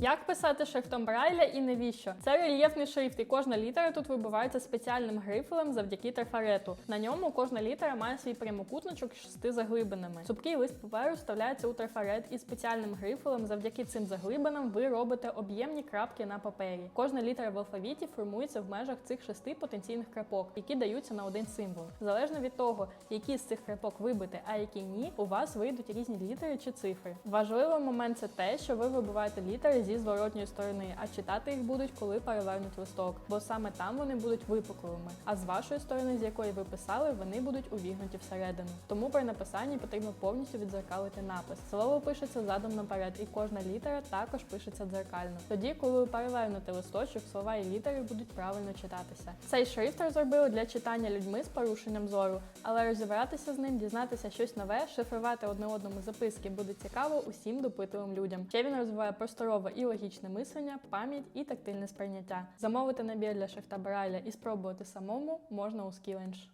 Як писати шрифтом Брайля і навіщо? Це рельєфний шрифт, і кожна літера тут вибивається спеціальним грифелем завдяки трафарету. На ньому кожна літера має свій прямокутничок з шести заглибинами. Цупкий лист паперу вставляється у трафарет і спеціальним грифелем завдяки цим заглибинам ви робите об'ємні крапки на папері. Кожна літера в алфавіті формується в межах цих шести потенційних крапок, які даються на один символ. Залежно від того, які з цих крапок вибити, а які ні, у вас вийдуть різні літери чи цифри. Важливий момент це те, що ви вибиваєте літери зі зворотньої сторони, а читати їх будуть, коли перевернуть листок, бо саме там вони будуть випуклими. А з вашої сторони, з якої ви писали, вони будуть увігнуті всередину. Тому при написанні потрібно повністю відзеркалити напис. Слово пишеться задом наперед, і кожна літера також пишеться дзеркально. Тоді, коли ви перевернете листочок, слова і літери будуть правильно читатися. Цей шрифт розробили для читання людьми з порушенням зору, але розібратися з ним, дізнатися щось нове, шифрувати одне одному записки буде цікаво усім допитливим людям. Ще він розвиває просторове і логічне мислення, пам'ять і тактильне сприйняття. Замовити набір для шрифта Брайля і спробувати самому можна у Skillinch.